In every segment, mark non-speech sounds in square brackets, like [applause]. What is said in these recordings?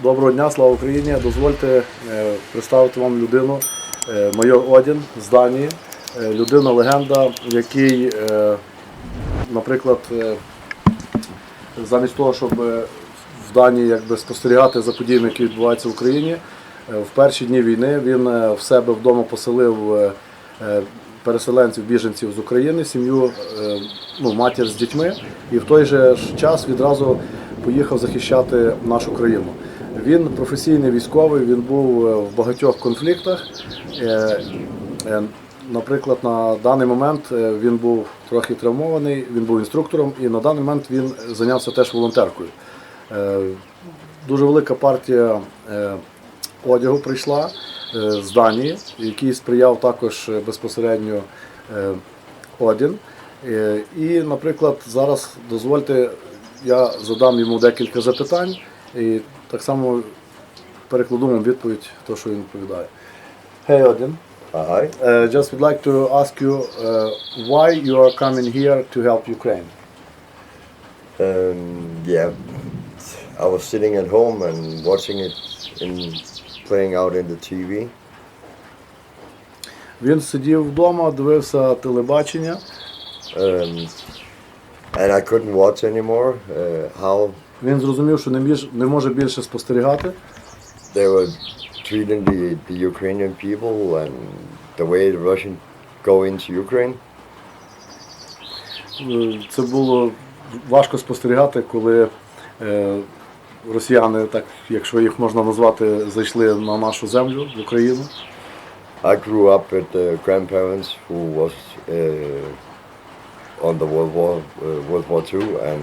Доброго дня, слава Україні. Дозвольте е, представити вам людину, е, майор Одін з Данії. Е, Людина легенда, який, наприклад, замість того, щоб в Данії якби, спостерігати за подіями, які відбуваються в Україні, в перші дні війни він в себе вдома поселив переселенців, біженців з України, сім'ю, ну, матір з дітьми, і в той же час відразу поїхав захищати нашу країну. Він професійний військовий, він був е, в багатьох конфліктах. Е, е, Наприклад, на даний момент він був трохи травмований, він був інструктором, і на даний момент він зайнявся теж волонтеркою. Дуже велика партія одягу прийшла з Данії, який сприяв також безпосередньо Одін. І, наприклад, зараз дозвольте, я задам йому декілька запитань і так само перекладу відповідь, то, що він відповідає. Hey Odin, Hi. uh, just would like to ask you uh, why you are coming here to help Ukraine. Um, yeah, I was sitting at home and watching it in playing out in the TV. Він сидів вдома, дивився телебачення. Um, and I couldn't watch anymore. Uh, how Він зрозумів, що не, між, не може більше спостерігати. they were treating the, the Ukrainian people and the way the Russians go into Ukraine. Е, Це було важко спостерігати, коли е, росіяни, так якщо їх можна назвати, зайшли на нашу землю в Україну. I grew up with uh, grandparents who was uh, on the World War uh, World War II, and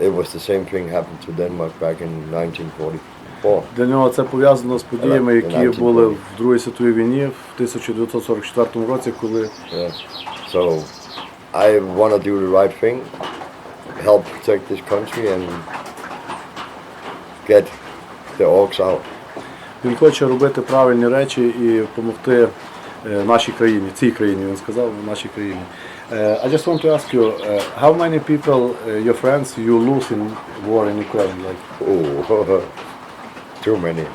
it was the same thing happened to Denmark back in 1944. Для нього це пов'язано з подіями, які були в Другій світовій війні в 1944 році, коли Yeah. So I want to do the right thing, help protect this country, and get the orcs out. він хоче робити правильні речі і допомогти е, нашій країні, цій країні, він сказав, нашій країні. Е, I just want to ask you, uh, how many people, uh, your friends, you lose in war in Ukraine? Like, Oh, [laughs] too many,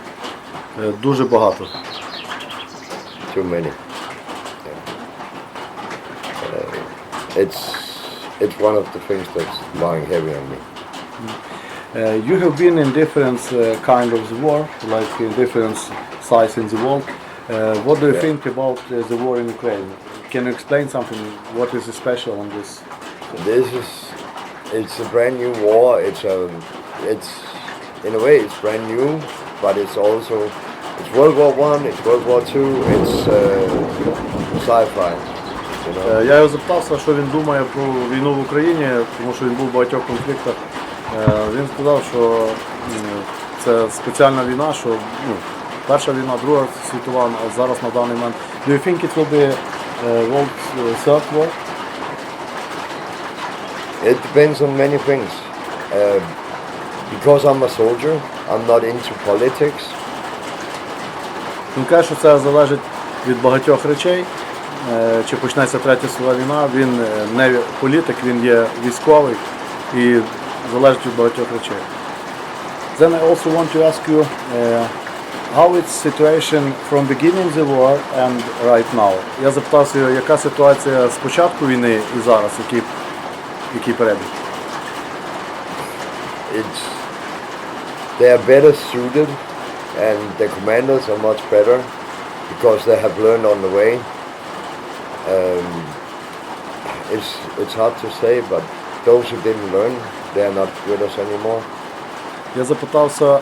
е, дуже багато. too many. Uh, it's it's one of the things that's lying heavy on me. Uh, you have been in different uh, kind of the war, like in different sides in the world. Uh, what do you Yeah. think about uh, the war in Ukraine? Can you explain something? What is special on this? This is it's a brand new war. It's a it's in a way it's brand new, but it's also it's World War One. It's World War Two. It's uh, sci-fi. Е, Я його запитався, що він думає про війну в Україні, тому що він був в багатьох конфліктах. Е, Він сказав, що м, це спеціальна війна, що ну, перша війна, друга світова, а зараз на даний момент. Do you think it will be uh, World Third War? It depends on many things. Uh, because I'm a soldier, I'm not into politics. Він каже, що це залежить від багатьох речей. Е, Чи почнеться третя світова війна, він е, не політик, він є військовий і залежить від багатьох речей. Then I also want to ask you uh, how it's situation from beginning the war and right now. Я запитався, його, яка ситуація з початку війни і зараз, який, який перебіг. It's they are better suited, and the commanders are much better because they have learned on the way. Um, it's it's hard to say, but those who didn't learn, they are not with us anymore. Я запитався, е,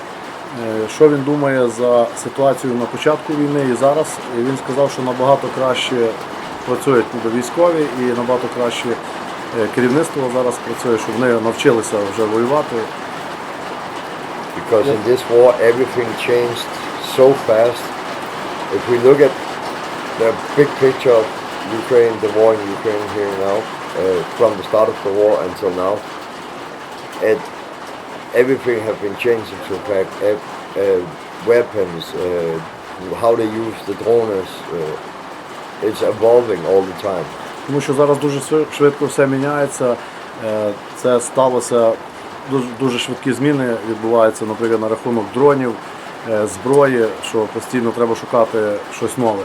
що він думає за ситуацію на початку війни і зараз. І він сказав, що набагато краще працюють військові і набагато краще е, керівництво зараз працює, що вони навчилися вже воювати. Because in this war, everything changed so fast. If we look at the big picture of Ukraine, the war in Ukraine here now, uh, from the start of the war until now, it everything has been changing so. Uh, uh, weapons, uh, how they use the drones, uh, it's evolving all the time. Тому що зараз дуже швидко все міняється. Е, Це сталося дуже, дуже швидкі зміни відбуваються, наприклад, на рахунок дронів, е, зброї, що постійно треба шукати щось нове.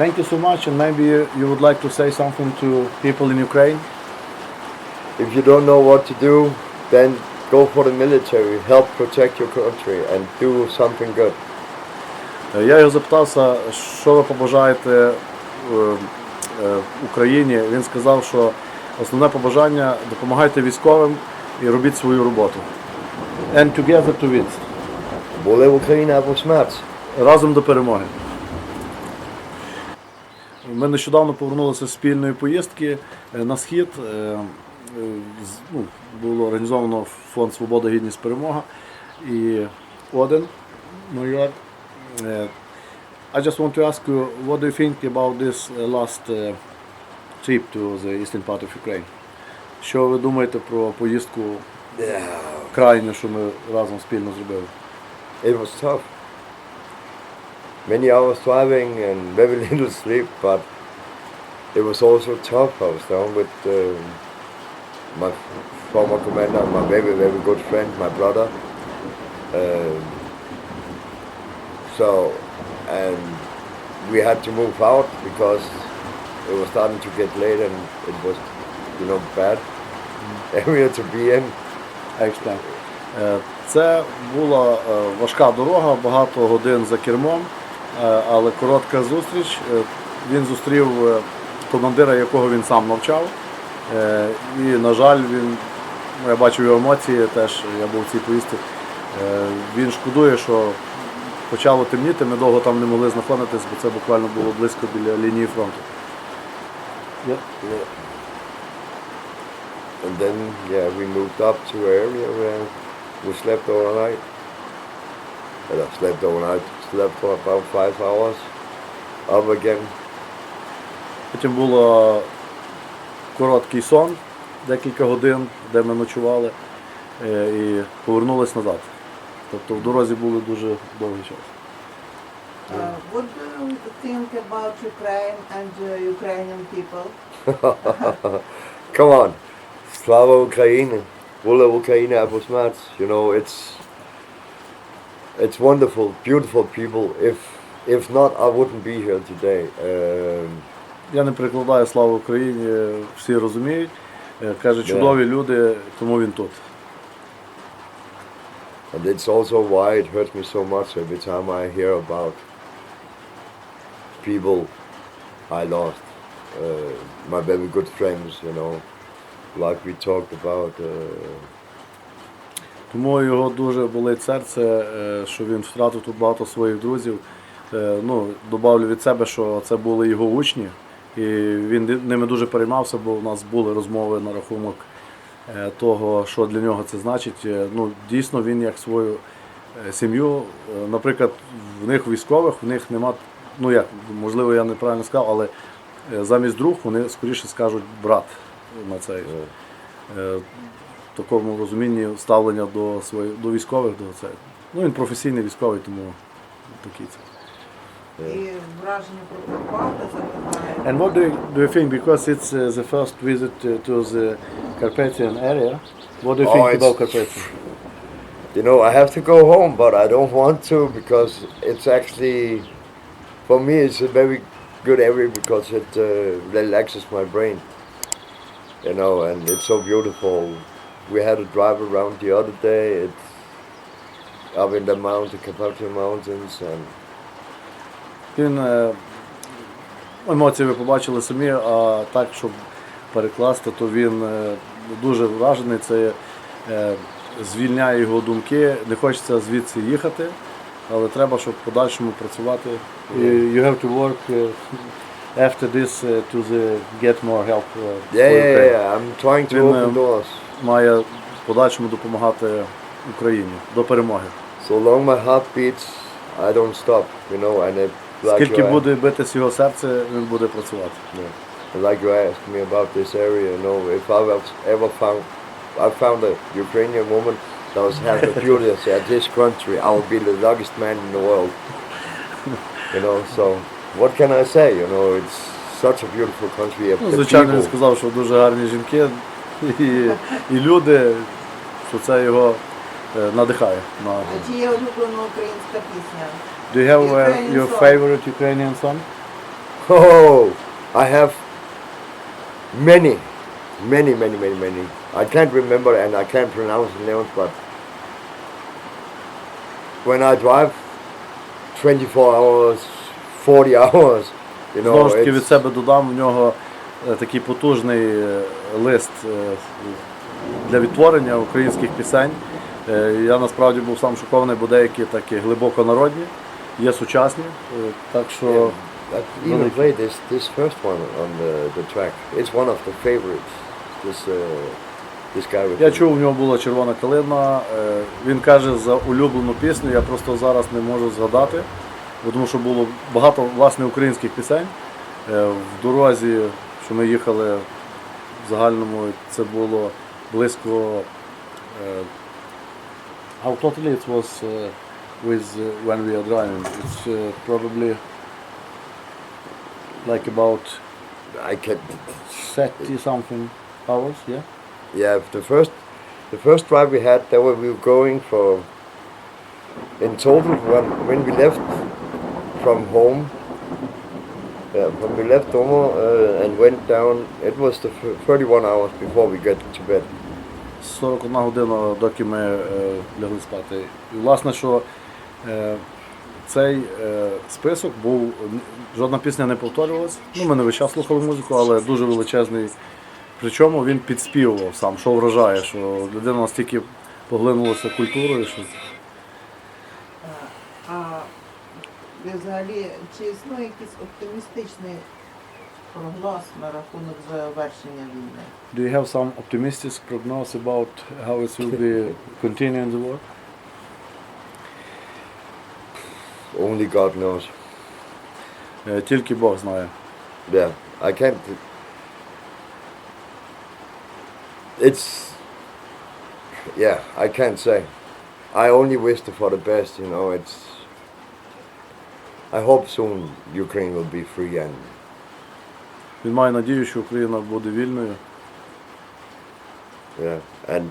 Thank you so much, and maybe you would like to say something to people in Ukraine. If you don't know what to do, then go for the military, help protect your country, and do something good. Е, Я його запитався, що ви побажаєте е, е, Україні. Він сказав, що основне побажання допомагайте військовим і робіть свою роботу. And together to win. Були в Україні або смерть. Разом до перемоги. Ми нещодавно повернулися з спільної поїздки на схід. Е, е, ну, Було організовано фонд Свобода, Гідність, Перемога і Оден. Е, I just want to ask you, what do you think about this uh, last uh, trip to the eastern part of Ukraine? Що ви думаєте про поїздку крайню, що ми разом спільно зробили? It was tough. Many hours driving and very little sleep, but it was also tough. I was down with um my former commander, my very, very good friend, my brother. Um, so, and we had to move out because it was starting to get late and it was, you know, bad area to be in. Е, Це була е, важка дорога, багато годин за кермом, е, але коротка зустріч. Е, Він зустрів е, командира, якого він сам навчав. Е, І, на жаль, він, я бачив його емоції, теж я був в цій поїздці. Е, Він шкодує, що почало темніти, ми довго там не могли знаходитись, бо це буквально було близько біля лінії фронту. Yeah. And then, yeah, we moved up to an area where we slept overnight. And I slept overnight, slept for about five hours. Up again. Потім було короткий сон, декілька годин, де ми ночували, е, і повернулись назад. Тобто в дорозі були дуже довгий час. Uh, what do you think about Ukraine and uh, Ukrainian people? Come on. Slava Ukraine. Wola Ukraine або. You know, it's it's wonderful, beautiful people. If if not, I wouldn't be here today. Um, Я не перекладаю славу Україні, всі розуміють. Е, Каже, чудові люди, тому він тут. And it's also why it hurts me so much every time I hear about people I lost. Uh, my very good friends, you know, like we talked about. Uh, Тому його дуже болить серце, е, що він втратив тут багато своїх друзів. Е, Ну, добавлю від себе, що це були його учні, і він ними дуже переймався, бо у нас були розмови на рахунок е, того, що для нього це значить. Е, Ну, дійсно, він як свою е, сім'ю, наприклад, в них військових, в них нема, ну як, можливо, я неправильно сказав, але замість друг вони скоріше скажуть брат на цей. В такому розумінні ставлення до своїх до військових, до це. Ну він професійний військовий, тому такий це. І враження про Карпати запитає. And what do you, do you think, because it's uh, the first visit uh, to the Carpathian area, what do you Oh, think it's- about Carpathian? you know, I have to go home, but I don't want to because it's actually, for me, it's a very good area because it uh, relaxes my brain. You know, and it's so beautiful. We had a drive around the other day. It's up in the mountain, Carpathian Mountains, and Він е, емоції ви побачили самі, а так, щоб перекласти, то він е, дуже вражений. Це е, звільняє його думки. Не хочеться звідси їхати, але треба, щоб в подальшому працювати. You have to work after this to the, get more help. yeah, yeah, yeah. I'm trying to open doors. Має в подальшому допомагати Україні до перемоги. So long my heart beats, I don't stop. You know, and it, like Скільки буде битись його серце, він буде працювати. Yeah. Like you asked me about this area, you know, if I was ever found, I found a Ukrainian woman that was have the beauty of this country, I will be the luckiest man in the world. You know, so what can I say? You know, it's such a beautiful country. Ну, The звичайно, він сказав, що дуже гарні жінки, і, і люди, що це його е, надихає. На... А чи є улюблена українська пісня? Do you have uh, Ukrainian your song. favorite Ukrainian song? Oh, I have many, many, many, many, many. I can't remember and I can't pronounce the names, but when I drive 24 hours, 40 hours, you know, Знову ж таки від it's, себе додам, в нього е, такий потужний е, лист е, для відтворення українських пісень. Е, Я насправді був сам шокований, бо деякі такі глибоко народні, є сучасні. Е, Так що I even play this this first one on the, the track. It's one of the favorites. This uh, this guy with я чув, у нього була червона калина. Е, Він каже за улюблену пісню, я просто зараз не можу згадати, бо тому що було багато власне українських пісень. Е, В дорозі, що ми їхали в загальному, це було близько. е, How totally it was uh, with uh, when we are driving? It's uh, probably like about I can 30 something hours, yeah? Yeah, the first the first drive we had, there were, we were going for in total when when we left from home. Yeah, when we left Domo uh, and went down, it was the f- 31 hours before we got to bed. 41 година, доки ми е, лягли спати. І власне, що е, цей е, список був, жодна пісня не повторювалась. Ну, ми не весь час слухали музику, але дуже величезний. Причому він підспівував сам, що вражає, що людина настільки поглинулася культурою, що А взагалі чи існує якийсь оптимістичний прогноз на рахунок завершення війни? Do you have some optimistic prognosis about how it will be continuing the war? Only God knows. Е, Тільки Бог знає. Yeah, I can't. It's. Yeah, I can't say. I only wish for the best, you know. It's. I hope soon Ukraine will be free and Він має надію, що Україна буде вільною. yeah and.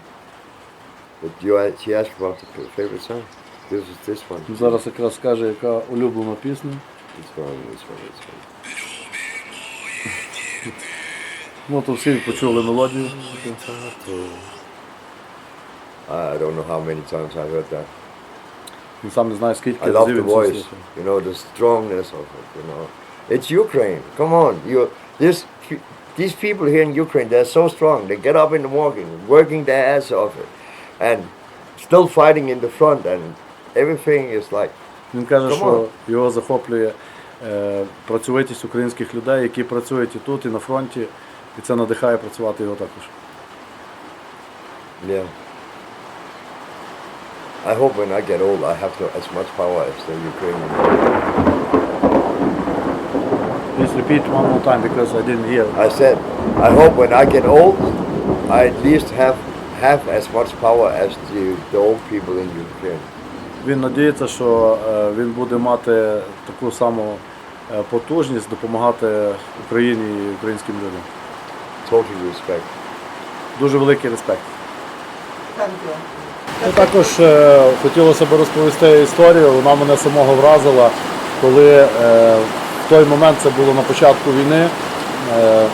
But you a- she asked about the f- favorite song. This is this one. Зараз якраз скаже, яка улюблена пісня. This one. This one. This one. Ну, то всі почули мелодію. I don't know how many times I heard that. Він сам не знає, скільки I love разів the він це voice, слухав. you know, the strongness of it, you know. It's Ukraine. Come on, you this these people here in Ukraine, they're so strong. They get up in the morning, working their ass off it, and still fighting in the front, and everything is like, Він каже, Come що on. його захоплює е, працьовитість українських людей, які працюють і тут, і на фронті, і це надихає працювати його також. yeah. I hope when I get old, I have to, as much power as the Ukrainian. Please repeat one more time because I didn't hear. I said, I hope when I get old, I at least have have as much power as the, the old people in Ukraine. Він надіється, що е, він буде мати таку саму е, потужність допомагати Україні і українським людям. Total respect. Дуже великий респект. Ну, також е, хотілося б розповісти історію. Вона мене самого вразила, коли е, в той момент це було на початку війни. Е,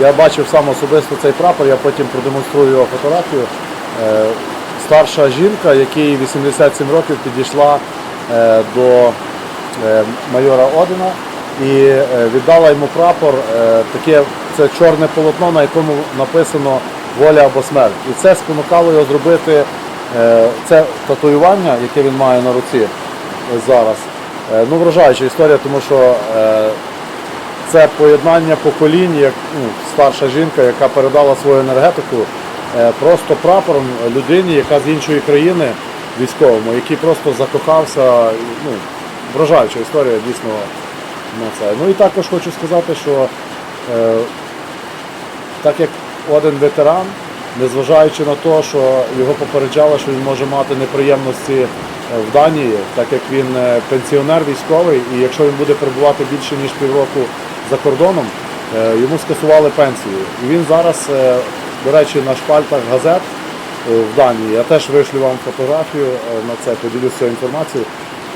я бачив сам особисто цей прапор, я потім продемонструю його фотографію. Старша жінка, якій 87 років підійшла е, до е, майора Одина і е, віддала йому прапор. Таке це чорне полотно, на якому написано воля або смерть. І це спонукало його зробити це татуювання, яке він має на руці зараз. Ну, вражаюча історія, тому що це поєднання поколінь, як ну, старша жінка, яка передала свою енергетику просто прапором людині, яка з іншої країни військовому, який просто закохався. Ну, вражаюча історія дійсно на це. Ну і також хочу сказати, що е, так як один ветеран, незважаючи на те, що його попереджали, що він може мати неприємності е, в Данії, так як він е, пенсіонер військовий, і якщо він буде перебувати більше ніж півроку за кордоном, е, йому скасували пенсію. І він зараз е, до речі, на шпальтах газет е, в Данії. Я теж вишлю вам фотографію е, на це, поділюся інформацією.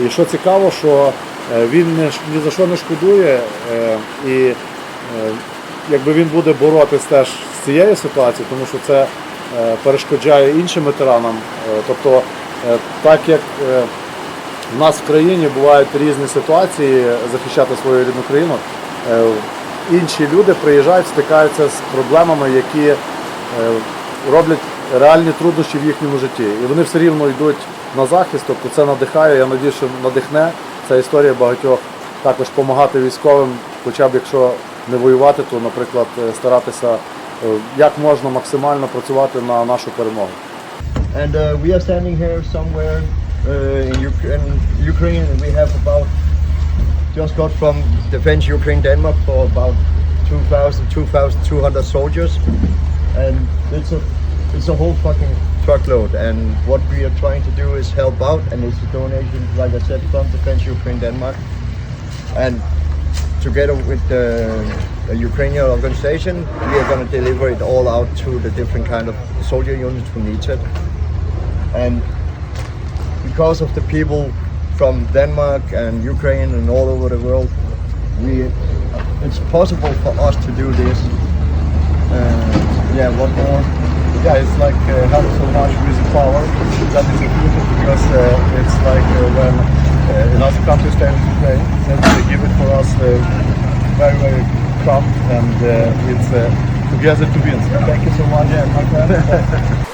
І що цікаво, що е, він ні за що не шкодує, і якби він буде боротись теж з цією ситуацією, тому що це перешкоджає іншим ветеранам. Тобто, так як у нас в країні бувають різні ситуації захищати свою рідну країну. Інші люди приїжджають, стикаються з проблемами, які роблять реальні труднощі в їхньому житті. І вони все рівно йдуть на захист, тобто це надихає. Я надію, що надихне ця історія багатьох також допомагати військовим, хоча б якщо не воювати, то, наприклад, е, старатися е, як можна максимально працювати на нашу перемогу. And uh, we are standing here somewhere uh, in Ukraine. Ukraine, we have about just got from Defense Ukraine Denmark for about 2,000, 2,200 soldiers, and it's a it's a whole fucking truckload. And what we are trying to do is help out, and it's a donation, like I said, from Defense Ukraine Denmark, and together with the, the Ukrainian organization, we are going to deliver it all out to the different kind of soldier units who need it and because of the people from Denmark and Ukraine and all over the world, we it's possible for us to do this. Uh, yeah, what more? Yeah, it's like uh, have so much music power. That is important because uh, it's like uh, when uh, another country stands to play, then they give it for us uh, very, very prompt and uh, it's uh, together to win. Thank you so much. Yeah, my friend. [laughs]